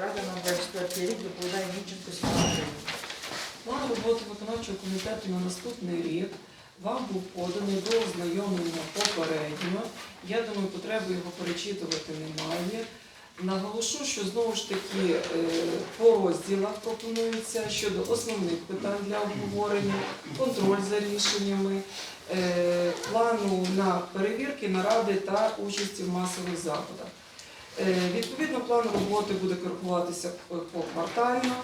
Рада на 24 рік доповідає Німченко Світлана. План роботи виконавчого комітету на наступний рік вам був поданий до ознайомлення попередньо. Я думаю, потреби його перечитувати немає. Наголошу, що знову ж таки е, по розділах пропонується щодо основних питань для обговорення, контроль за рішеннями, е, плану на перевірки, наради та участі в масових заходах. Е, Відповідно, план роботи буде коригуватися поквартально.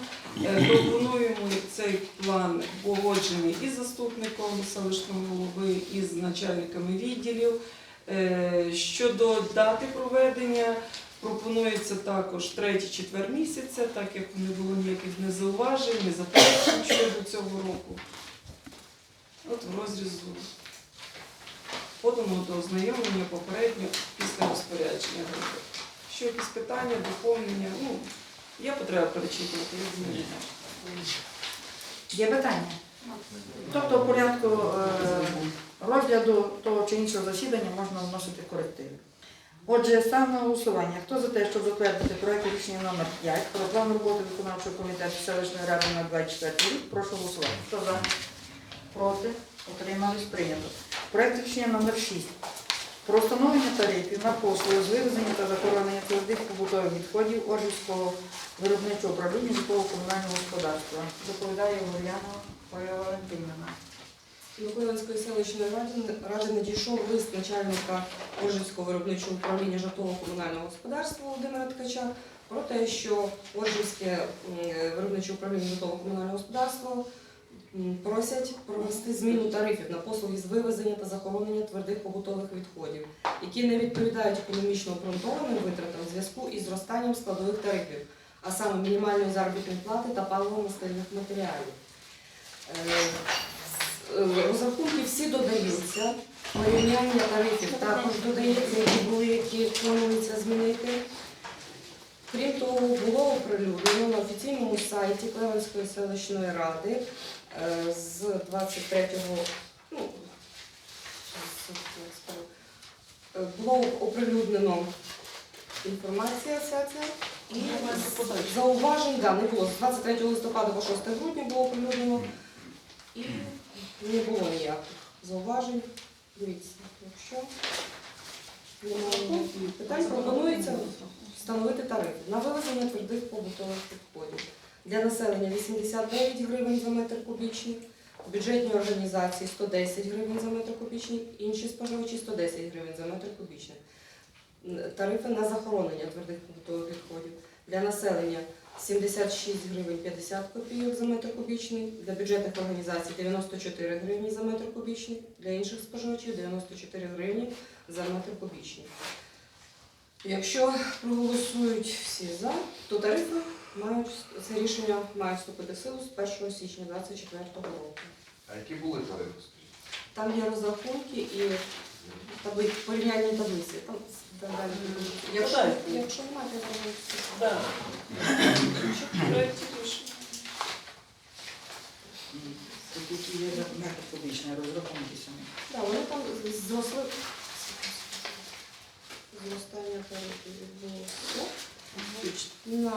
Е, Пропонуємо цей план погоджений із заступником селищного голови, і з начальниками відділів. Е, Щодо дати проведення, пропонується також третій четвер місяця, так як не було ніяких не зауважень, не заперечень щодо цього року. От в розрізу подано до ознайомлення попередньо після розпорядження групи. Що якісь питання, доповнення, ну, є потреба перечитувати, я думаю. Є питання? Тобто в порядку е, розгляду того чи іншого засідання можна вносити корективи. Отже, став на голосування. Хто за те, щоб затвердити проект рішення номер 5 про план роботи виконавчого комітету селищної ради на 24 рік, прошу голосувати. Хто за? Проти? Утримались? Прийнято. Проект рішення номер 6 про встановлення тарифів на послуги з вивезення та захоронення твердих побутових відходів Оржівського виробничого управління житлово-комунального господарства. Доповідає Ольга Валентинівна. Миколаївської селищної ради, ради надійшов лист начальника Оржівського виробничого управління житлово-комунального господарства Володимира Ткача про те, що Оржівське виробниче управління житлово-комунального господарства просять провести зміну тарифів на послуги з вивезення та захоронення твердих побутових відходів, які не відповідають економічно обґрунтованим витратам в зв'язку із зростанням складових тарифів, а саме мінімальної заробітної плати та паливо-мастильних матеріалів. Е, Е, Розрахунки всі додаються. Порівняння тарифів також додається, які були, які планується змінити. Крім того, було оприлюднено на офіційному сайті Клевенської селищної ради з 23-го, ну, з- як скажу, е, було оприлюднено інформація вся ця. І зауважень да, не було. З 23 листопада по 6 грудня було оприлюднено. І не було ніяких зауважень. Дивіться, якщо немає питань, пропонується встановити тарифи на вивезення твердих побутових відходів. Для населення 89 гривень за метр кубічний, бюджетні організації 110 гривень за метр кубічний, інші споживачі 110 гривень за метр кубічний. Тарифи на захоронення твердих побутових відходів. Для населення 76 гривень 50 копійок за метр кубічний, для бюджетних організацій 94 гривні за метр кубічний, для інших споживачів 94 гривні за метр кубічний. Якщо проголосують всі за, то тарифи мають це рішення має вступити в силу з 1 січня 2024 року. А які були тарифи? Там є розрахунки і таби, порівняльні таблиці. Там далі. Якщо, Подайте. якщо немає, то я Да. Які є метод розрахунки самі. Так, вони там зросли. Зростання тарифів відбулося. На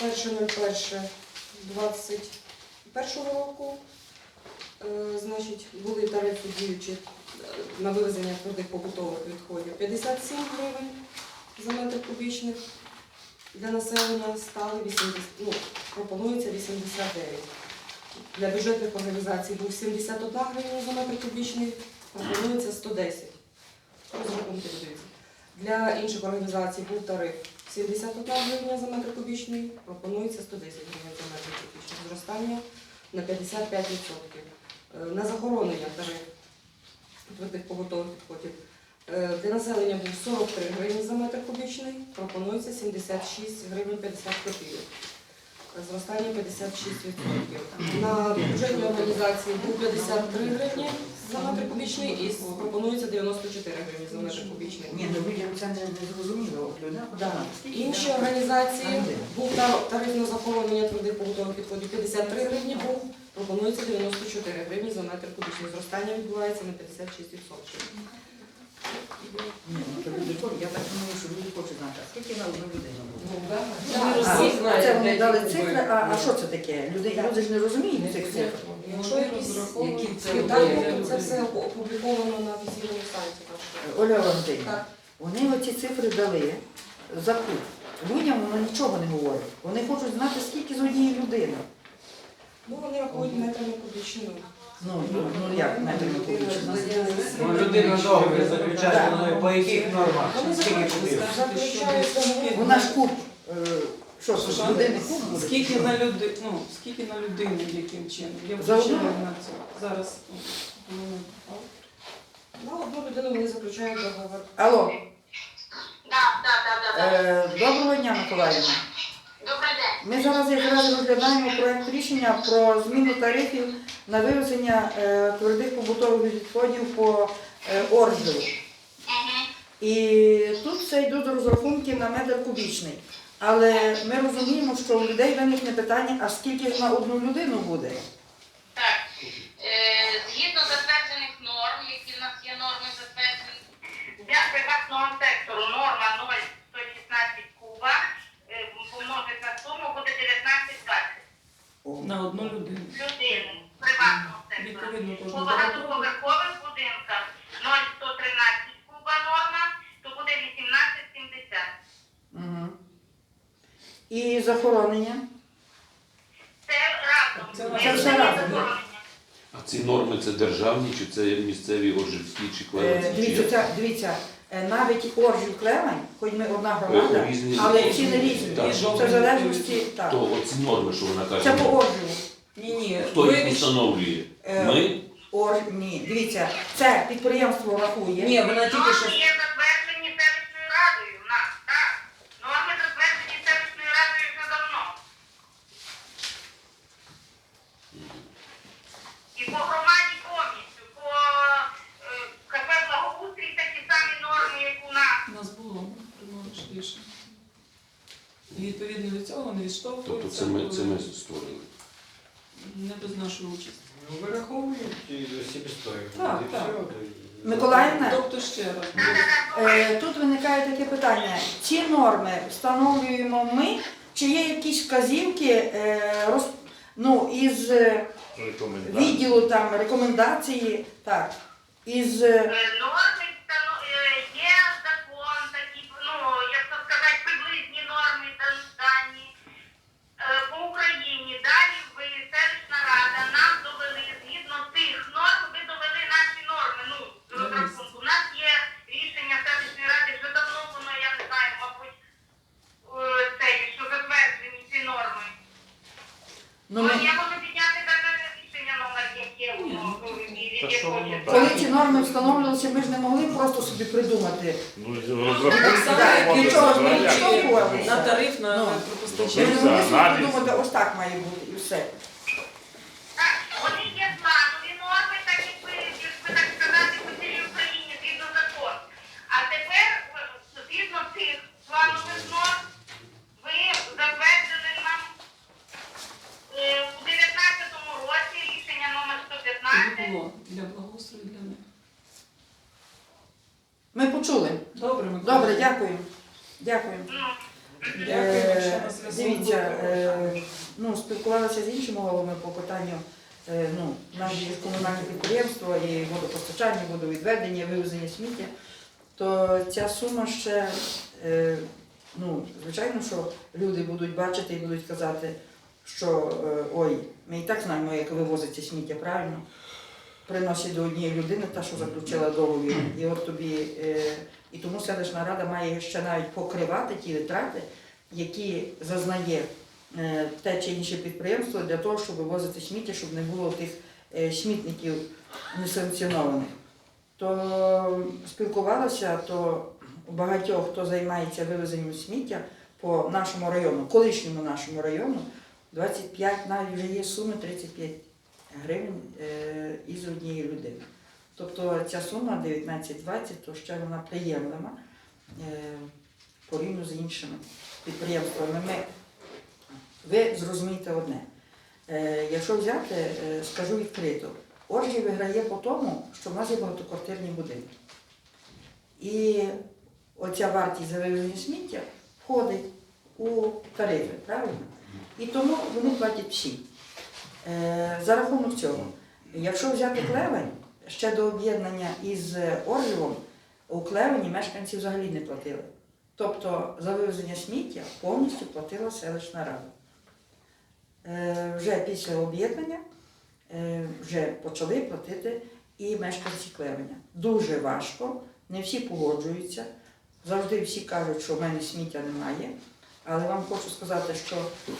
1.01.21 року е, значить, були тарифи діючі е, на вивезення твердих побутових відходів 57 гривень за метр кубічний. Для населення стали 80, ну, пропонується 89. Для бюджетних організацій був 71 гривня за метр кубічний, пропонується 110. Розрахунки. Для інших організацій був тариф 71 гривня за метр кубічний, пропонується 110 гривень за метр кубічний. Зростання на 55%. Е, На захоронення тариф твердих побутових відходів. Е, Для населення був 43 гривні за метр кубічний, пропонується 76 гривень 50 копійок. Зростання 56%. На бюджетні організації був 53 гривні за метр кубічний і пропонується 94 гривні за метр кубічний. Ні, ну людям це не, не зрозуміло. Да. Інші організації був тар- тариф на захоронення твердих побутових відходів 53 гривні був, пропонується 94 гривні за метр кубічний. Зростання відбувається на 56%. Я так думаю, що люди хочуть знати, скільки на одну людину. Ну, цифри, а, що це таке? Люди, люди ж не розуміють цих цифр. Це все опубліковано на офіційному сайті. Оля Валентинівна, вони оці цифри дали за кут. Людям воно нічого не говорить. Вони хочуть знати, скільки з однієї людини. Ну, вони рахують метрами кубічними. Ну, ну, ну як метрами кубічними? Ну, людина договір заключає, ну, по яких нормах? Скільки заключають. Вона ж куб. е, Що ж людини буде? Скільки на люди, ну, скільки на людину, яким чином? Я За одну? на це. Зараз ну. На одну людину вони заключають договор. Алло, Да, да, да, да, да. е, доброго дня, Миколаївна. Ми зараз якраз розглядаємо проект рішення про зміну тарифів на вивезення е, твердих побутових відходів по е. Угу. І тут це йдуть розрахунки на метр кубічний. Але ми розуміємо, що у людей виникне питання, а скільки ж на одну людину буде? Так. Е, згідно затверджених норм, які в нас є норми затверджені, для приватного сектору норма 0,116 куба е, помножить на суму буде 19,20 На одну людину. людини приватного сектору. Відповідно, По кожного багатоповерхових будинках 0,113 куба норма, то буде 18,70. Угу. І захоронення. Це разом. Це Ми все разом, захоронення. А ці норми це державні, чи це місцеві оржівські, чи Е, клевенці? дивіться, ця, дивіться, навіть Оржів клемень, хоч ми одна громада, Е, різні- але ціни різні. Так. Це в залежності. Так. То оці норми, що вона Це каже, по Оржеву. Ні, ні. хто їх виріш- встановлює? Е, Ми? Ор... Ні, дивіться, це підприємство рахує. Ні, вона тільки що Норми є затверджені селищною радою в нас, так. Норми затверджені селищною радою вже давно. І по громаді повністю, по е, КП благоустрій такі самі норми, як у нас. у нас було приймали ж рішення. І відповідно до цього не Тобто відштовхуються. Це ми, це ми створили. Не без нашої участі. Ну, вираховують і себестоїмость. Так, і так. все, Миколаївна? Тобто ще раз. Е, Тут виникає таке питання: ці норми встановлюємо ми, чи є якісь вказівки е, роз... ну, із е, відділу там рекомендації, так, із е, Е, Норми встано- е, є закон, такі, ну, як то сказати, приблизні норми дан- дані е, по Україні. Далі ви, селищна рада, нам довели, згідно цих норм, ви довели наші норми. Ну, з розрахунку. У нас є рішення селищної ради вже давно, воно, я не знаю, мабуть, е, це, що затверджені ці норми. Ну, Ну, ми, я можу підняти навіть рішення номер, яке воно, ну, від Та що воно коли ці норми встановлювалися, ми ж не могли просто собі придумати. Нічого ж ми на- тариф на пропустичення. Ми не могли собі придумати, ось так має бути і все. Так, вони є планові норми, так як ви, як ви так сказати, по цілій Україні згідно закону. А тепер, е, згідно цих планових норм, ви затвердили нам е, у 19-му році рішення номер Не 115. було для благоустрою для них. Ми почули. Добре, Микола. Добре, дякую. Дякую. Ну, Дякую, що Е, на зв'язок Дивіться, були. е, ну, спілкувалася з іншими головами по питанню е, ну, наші комунальні підприємства і водопостачання, водовідведення, вивезення сміття, то ця сума ще, е, ну, звичайно, що люди будуть бачити і будуть казати, що е, ой, ми і так знаємо, як вивозиться сміття, правильно? Приносять до однієї людини та, що заключила договір. І от тобі, е, і тому селищна рада має ще навіть покривати ті витрати, які зазнає те чи інше підприємство для того, щоб вивозити сміття, щоб не було тих смітників несанкціонованих. То спілкувалася, то багатьох, хто займається вивезенням сміття по нашому району, колишньому нашому району, 25, навіть вже є суми 35 гривень е, із однієї людини. Тобто ця сума 19-20, то ще вона приємлива е, порівняно з іншими підприємствами. Ми, ви зрозумієте одне. Е, якщо взяти, скажу відкрито, Оржі виграє по тому, що в нас є багатоквартирні будинки. І оця вартість за вивезення сміття входить у тарифи, правильно? І тому вони платять всі. Е, За рахунок цього, якщо взяти клевень, ще до об'єднання із Оржевом, у клевені мешканці взагалі не платили. Тобто за вивезення сміття повністю платила селищна рада. Е, Вже після об'єднання вже почали платити і мешканці клевеня. Дуже важко, не всі погоджуються. Завжди всі кажуть, що в мене сміття немає. Але вам хочу сказати, що е,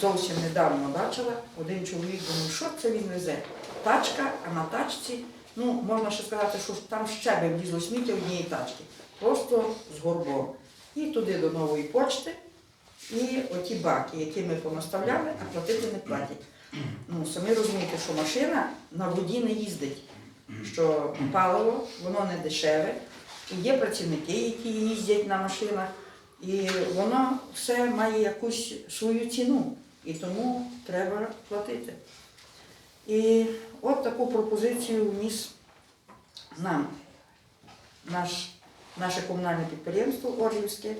зовсім недавно бачила, один чоловік думав, що це він везе. Тачка, а на тачці, ну, можна ще сказати, що там ще би влізло сміття однієї тачки. Просто з горбом. І туди до нової почти, і оті баки, які ми понаставляли, а платити не платять. Ну, самі розумієте, що машина на воді не їздить, що паливо, воно не дешеве. І є працівники, які їздять на машинах, і воно все має якусь свою ціну, і тому треба платити. І от таку пропозицію вніс нам наш, наше комунальне підприємство Оржівське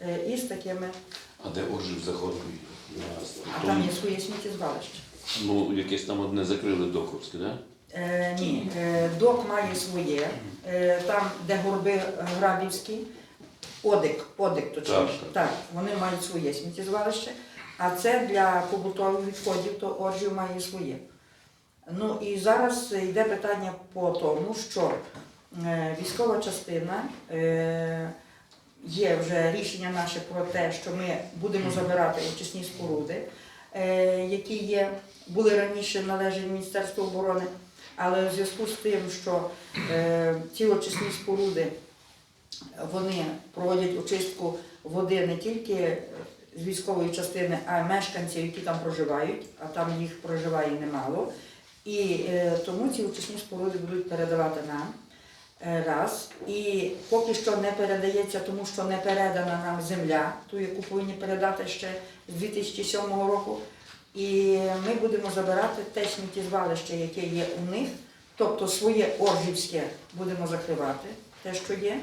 е, із такими, А де Оржів заходить? А там є своє сміттєзвалище. Ну, якесь там одне закрили Доковське, да? Е, ні, е, док має своє, е, там, де горби грабівські, одик, одик точніше. Так, Так, вони мають своє сміттєзвалище, а це для побутових відходів, то Оржів має своє. Ну і зараз йде питання по тому, що е, військова частина е, є вже рішення наше про те, що ми будемо забирати очисні споруди, е, які є, були раніше належать Міністерству оборони, але в зв'язку з тим, що е, ці очисні споруди вони проводять очистку води не тільки з військової частини, а й мешканців, які там проживають, а там їх проживає немало. І е, тому ці очисні споруди будуть передавати нам раз. І поки що не передається, тому що не передана нам земля, ту, яку повинні передати ще з 2007 року. І ми будемо забирати те сміттєзвалище, яке є у них, тобто своє оржівське будемо закривати, те, що є,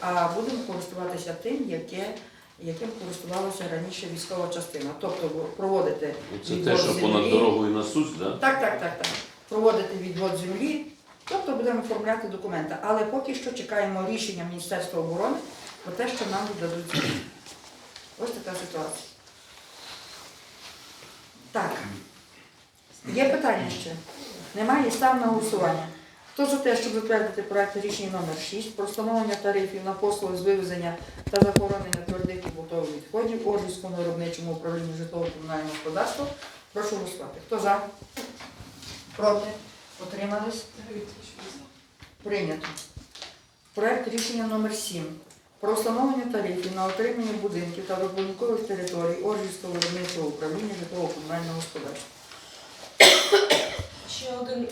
а будемо користуватися тим, яке, яким користувалася раніше військова частина. Тобто проводити Це відвод те, що понад дорогою на Сусь, да? Так, так, так, так. Проводити відвод землі, тобто будемо оформляти документи. Але поки що чекаємо рішення Міністерства оборони про те, що нам землю. Ось така ситуація. Так. Є питання ще? Немає? Став на голосування. Хто за те, щоб затвердити проект рішення номер 6 про встановлення тарифів на послуги з вивезення та захоронення твердих і побутових відходів Оржівському виробничому управлінню житлово-комунального господарства, прошу голосувати. Хто за? Проти? Утримались? Прийнято. Проект рішення номер 7 про встановлення тарифів на отримання будинків та вибудинкових територій Оржівського виробничого управління житлово-комунального господарства. Ще один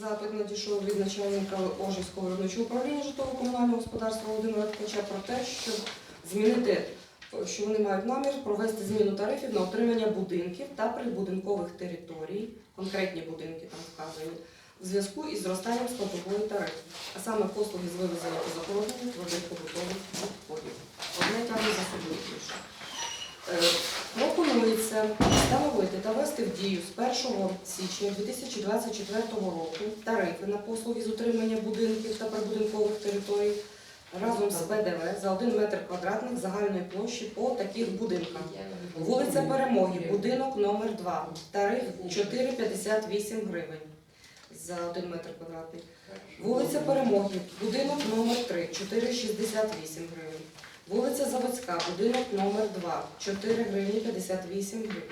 запит надійшов від начальника Ожівського виробничого управління житлово-комунального господарства Володимира Ткача про те, щоб змінити, що вони мають намір провести зміну тарифів на отримання будинків та прибудинкових територій, конкретні будинки там вказані, в зв'язку із зростанням складової тарифу, а саме послуги з вивезення захоронення твердих побутових відходів. Одне тягне за собою інше. Е, Пропонується встановити та ввести в дію з 1 січня 2024 року тарифи на послуги з утримання будинків та прибудинкових територій разом з ПДВ за 1 метр квадратних загальної площі по таких будинках. Вулиця Перемоги, будинок номер 2 тариф 4,58 гривень за 1 метр квадратний. Вулиця Перемоги, будинок номер 3 4,68 гривень. Вулиця Заводська, будинок номер 2 4 гривні 58 гривень.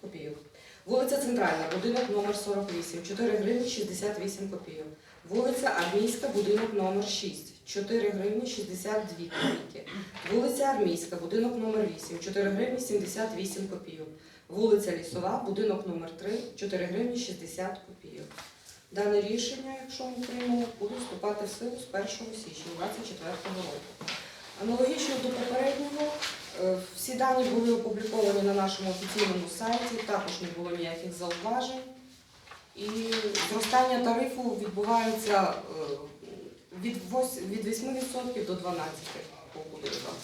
копійок. Вулиця Центральна, будинок номер 48 4 гривні 68 копійок. Вулиця Армійська, будинок номер 6 4 гривні 62 копійки. Вулиця Армійська, будинок номер 8 4 гривні 78 копійок. Вулиця Лісова, будинок номер 3 4 гривні 60 копійок. Дане рішення, якщо ми приймемо, буде вступати в силу з 1 січня 2024 року. Аналогічно до попереднього, е, всі дані були опубліковані на нашому офіційному сайті, також не було ніяких зауважень. І зростання тарифу відбувається е, від вось- від 8% до 12% по будинках.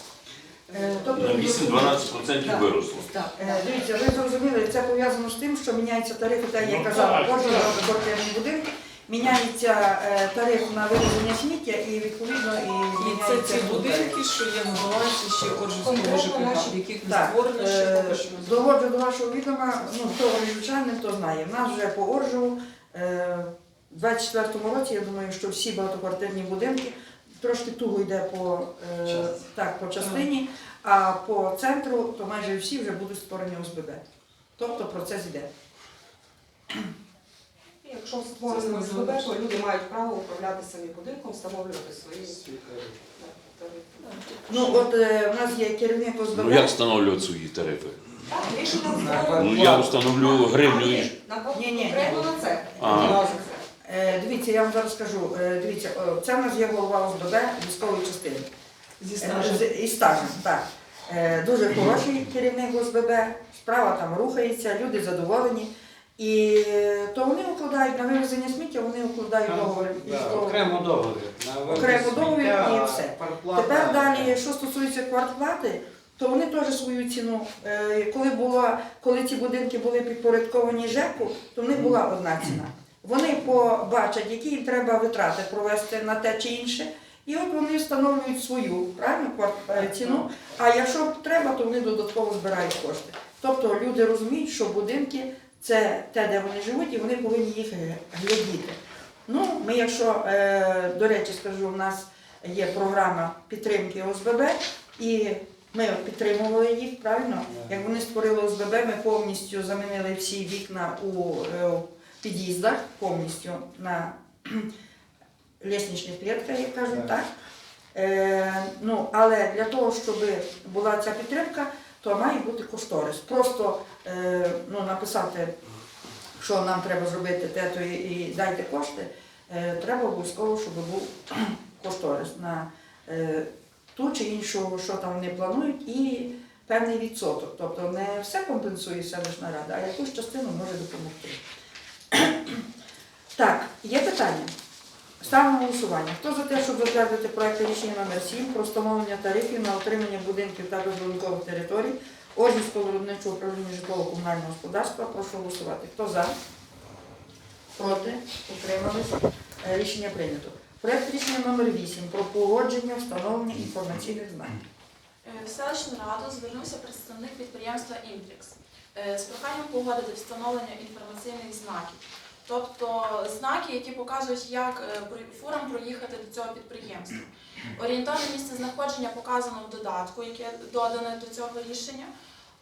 Тобто- На 8-12% виросло. Так. Е, Дивіться, ви зрозуміли, це пов'язано з тим, що міняються тарифи, так як я казала, кожен квартирний будинок, міняється е, тариф на вивезення сміття і відповідно і І це ці будинки, що є на балансі ще Конкретно ЖКХ, в яких не створено ще е, поки що. доводжу до вашого відома, ну хто оржівчанин, то знає. В нас вже по Оржеву е, в 24-му році, я думаю, що всі багатоквартирні будинки трошки туго йде по, е, так, по частині, а по центру то майже всі вже будуть створені ОСББ. Тобто процес йде. Якщо створено ОСББ, то люди мають право управляти самі будинком, встановлювати свої тарифи. Ну от е, в нас є керівник ОСББ. Ну як встановлювати свої тарифи? Так, рішення Ну я встановлю гривню і. Ні, ні, ні. Конкретно на це. А. Е, дивіться, я вам зараз скажу. Е, дивіться, о, це в нас є голова ОСББ військової частини. Зі Е, стажем. з- І стажем, так. Е, Дуже хороший керівник ОСББ, справа там рухається, люди задоволені. І е, то вони укладають на вивезення сміття, вони укладають договір Да. Окремо договір. На Окремо договір і все. Тепер далі, що стосується квартплати, то вони теж свою ціну. е, Коли була, коли ці будинки були підпорядковані ЖЕКу, то в них була одна ціна. Вони побачать, які їм треба витрати провести на те чи інше, і от вони встановлюють свою правильно квар- е, ціну. А якщо треба, то вони додатково збирають кошти. Тобто люди розуміють, що будинки це те, де вони живуть, і вони повинні їх глядіти. Ну, ми, якщо, е, до речі, скажу, у нас є програма підтримки ОСББ, і ми підтримували їх, правильно? Як вони створили ОСББ, ми повністю замінили всі вікна у е, під'їздах, повністю на лісничних клітках, як кажуть, так. Е, ну, але для того, щоб була ця підтримка, то має бути кошторис. Просто е, ну, написати, що нам треба зробити те, то і, і дайте кошти, е, треба обов'язково, щоб був кошторис на е, ту чи іншу, що там вони планують, і певний відсоток. Тобто не все компенсує селищна рада, а якусь частину може допомогти. Так, є питання. Ставимо голосування. Хто за те, щоб затвердити проект рішення номер 7 про встановлення тарифів на отримання будинків та прибудинкових територій Ожгівського виробничого управління житлово-комунального господарства, прошу голосувати. Хто за? Проти? Утримались? Е, Рішення прийнято. Проект рішення номер 8 про погодження встановлення інформаційних знаків. Е, В селищну раду звернувся представник підприємства Імпрікс е, з проханням погодити встановлення інформаційних знаків. Тобто знаки, які показують, як е, фурам проїхати до цього підприємства. Орієнтовне місце знаходження показано в додатку, яке додане до цього рішення.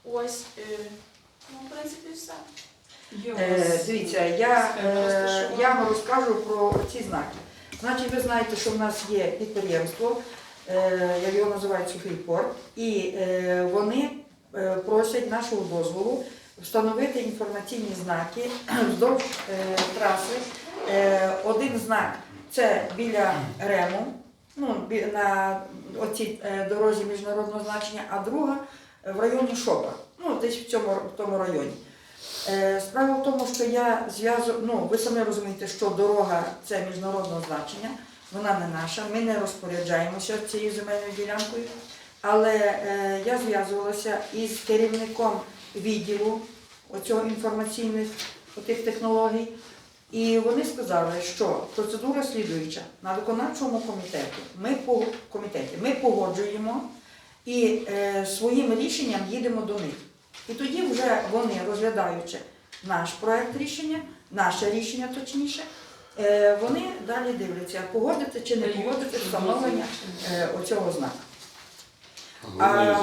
Ось, е, ну, в принципі, все. Е, Дивіться, я, е, я вам розкажу про ці знаки. Значить, ви знаєте, що в нас є підприємство, е, як його називають сухий порт, і е, вони е, просять нашого дозволу встановити інформаційні знаки вздовж е, траси. Е, Один знак це біля Рему, ну, на оцій е, дорозі міжнародного значення, а друга в районі Шопа, ну, десь в цьому в тому районі. Справа в тому, що я зв'язую, ну ви самі розумієте, що дорога це міжнародного значення, вона не наша, ми не розпоряджаємося цією земельною ділянкою. Але я зв'язувалася із керівником відділу оцього інформаційних отих технологій, і вони сказали, що процедура слідуюча на виконавчому комітеті. Ми по комітеті ми погоджуємо і е, своїм рішенням їдемо до них. І тоді вже вони, розглядаючи наш проект рішення, наше рішення точніше, е, вони далі дивляться, погодити чи не погодити встановлення е, оцього знаку. А-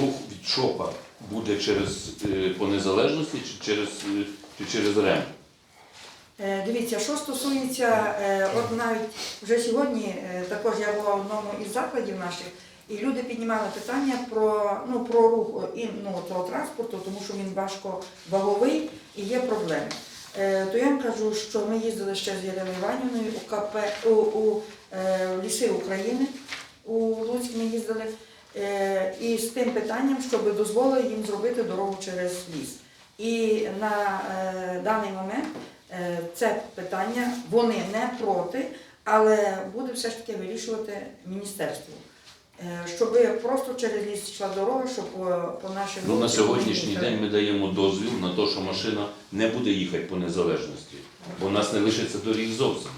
рух від ШОПа буде через е, по незалежності чи через, е, чи через РЕМ? Е, Дивіться, що стосується, от навіть вже сьогодні також я була в одному із закладів наших, і люди піднімали питання про, ну, про рух і, ну, транспорту, тому що він важко ваговий і є проблеми. То я вам кажу, що ми їздили ще з Іриною Іванівною у КП у, у в ліси України, у Луцьк ми їздили, і з тим питанням, щоб дозволили їм зробити дорогу через ліс. І на е, даний момент Е, Це питання вони не проти, але буде все ж таки вирішувати міністерство. Е, Щоб просто через ліс йшла дорога, щоб по, по нашим Ну, на сьогоднішній день ми даємо дозвіл на те, що машина не буде їхати по незалежності, бо у нас не лишиться доріг зовсім.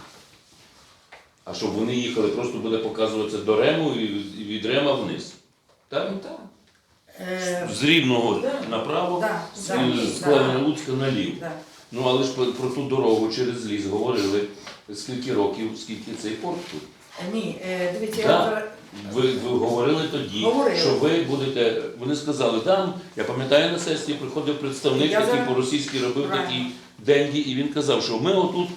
А щоб вони їхали, просто буде показуватися до Рему і від Рема вниз. Так? Ну так. Е, З рівного Да. направо, да, з да, з да, Луцька наліво. да. Ну але ж про, про ту дорогу через ліс говорили, скільки років, скільки цей порт тут. Е, Ні, е, дивіться, Да. я Ви, ви говорили тоді, Говорили. що ви будете. Вони сказали, там, я пам'ятаю на сесії, приходив представник, Я який зараз- по-російськи робив Правильно. такі деньги, і він казав, що ми отут,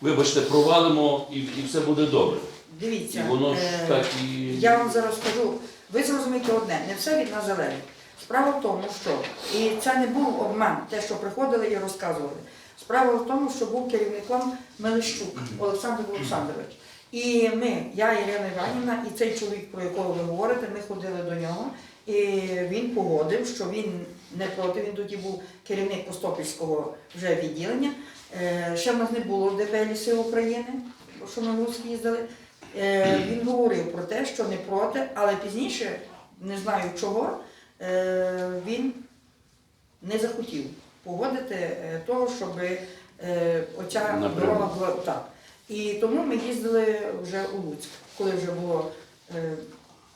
вибачте, провалимо і, і все буде добре. дивіться. І воно ж е, так і. Я вам зараз скажу, ви зрозумієте одне, не все від нас залежить. Справа в тому, що і це не був обман, те, що приходили і розказували. Справа в тому, що був керівником Мелищук Олександр Олександрович. І ми, я, Ірина Іванівна, і цей чоловік, про якого ви говорите, ми ходили до нього, і він погодив, що він не проти, він тоді був керівник Костопільського вже відділення. Е, Ще в нас не було ДП Ліси України, що ми в Луцьк їздили. Е, Він говорив про те, що не проти, але пізніше, не знаю чого, е, він не захотів погодити е, того, щоб оця дорога була так. І тому ми їздили вже у Луцьк. Коли вже було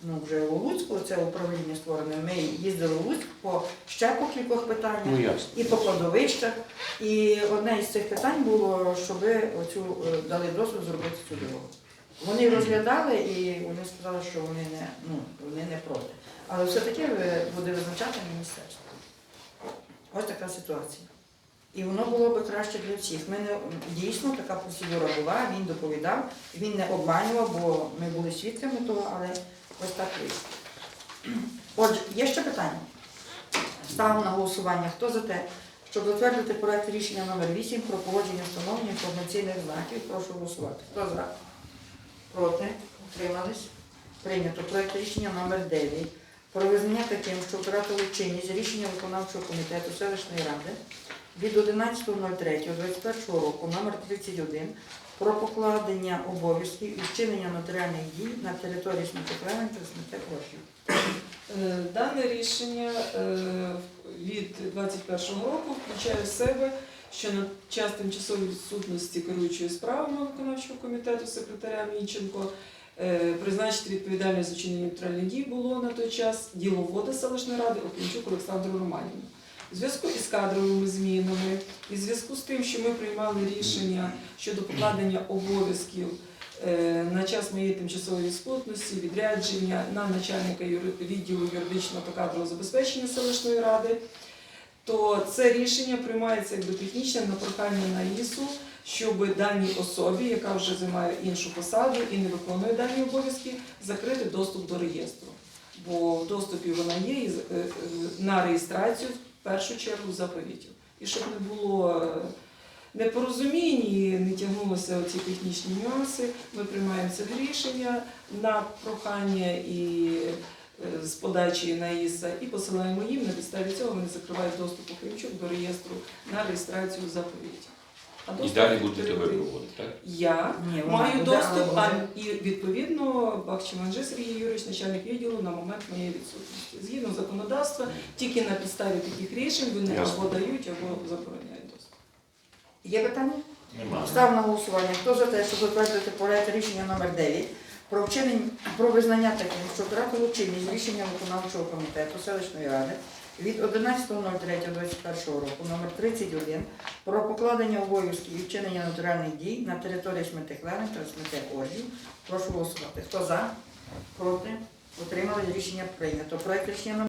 ну, вже у Луцьку, це управління створене, ми їздили у Луцьк по ще по кількох питаннях Ну і по кладовищах. І одне із цих питань було, щоб оцю дали дозвіл зробити цю дорогу. Вони розглядали і вони сказали, що вони не, ну, вони не проти. Але все-таки буде визначати міністерство. Ось така ситуація. І воно було би краще для всіх. Ми дійсно така процедура була, він доповідав, він не обманював, бо ми були свідками того, але ось так вийшло. Отже, є ще питання? Ставимо на голосування. Хто за те, щоб затвердити проект рішення номер 8 про погодження встановлення інформаційних знаків? Прошу голосувати. Хто за? Проти? Утримались? Прийнято. Проект рішення номер 9 про визнання таким, що втратили чинність рішення виконавчого комітету селищної ради від 11.03.21 року номер 31 про покладення обов'язків і вчинення нотаріальних дій на території Смітоклевень та Смітекошів. Е, Дане рішення е, від 2021 року включає в себе, що на час тимчасової відсутності керуючої справами виконавчого комітету секретаря Міченко е, призначити відповідальність за вчинення нейтральних дій було на той час діловода селищної ради Окінчук Олександру Романівну. У зв'язку із кадровими змінами, і в зв'язку з тим, що ми приймали рішення щодо покладення обов'язків е, на час моєї тимчасової відсутності, відрядження на начальника відділу юридичного та кадрового забезпечення селищної ради, то це рішення приймається якби технічне на прохання на ІСУ, щоб даній особі, яка вже займає іншу посаду і не виконує дані обов'язки, закрити доступ до реєстру. Бо в доступі вона є е, е, на реєстрацію в першу чергу заповітів. І щоб не було е, непорозумінь і не тягнулося оці технічні нюанси, ми приймаємо це рішення на прохання і з подачі на ІСА і посилаємо їм. На підставі цього вони закривають доступ Охримчук до реєстру на реєстрацію заповіті. А І доступ далі будете ви проводити, так? Я Ні, вона маю доступ, а і відповідно Бахчиманджи Сергій Юрійович, начальник відділу, на момент моєї відсутності. Згідно законодавства, тільки на підставі таких рішень вони Ясно. або дають, або забороняють доступ. Є питання? Немає. Став на голосування. Хто за те, щоб затвердити проект рішення номер 9 про вчинення про визнання таким, що втратило чинність рішення виконавчого комітету селищної ради від 11.03.21 року номер 31 про покладення обов'язків і вчинення натуральних дій на території Сметихлени та Сметек ордів. Прошу голосувати. Хто за? Проти? Утримали рішення прийнято. Проект рішення